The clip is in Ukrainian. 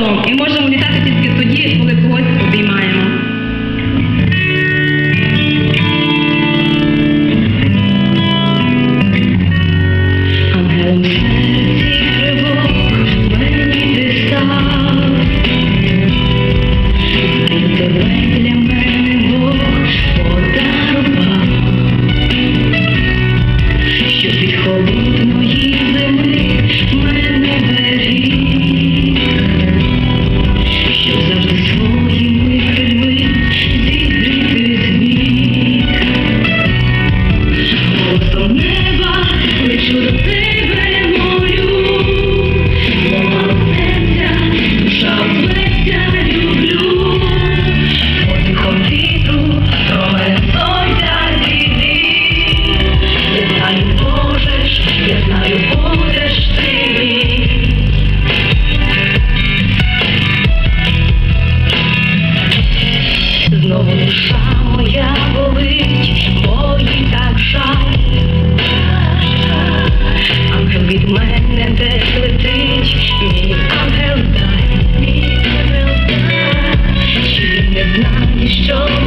хвостом і можемо літати тільки тоді, коли когось обіймаємо. Щоб відходити мої show.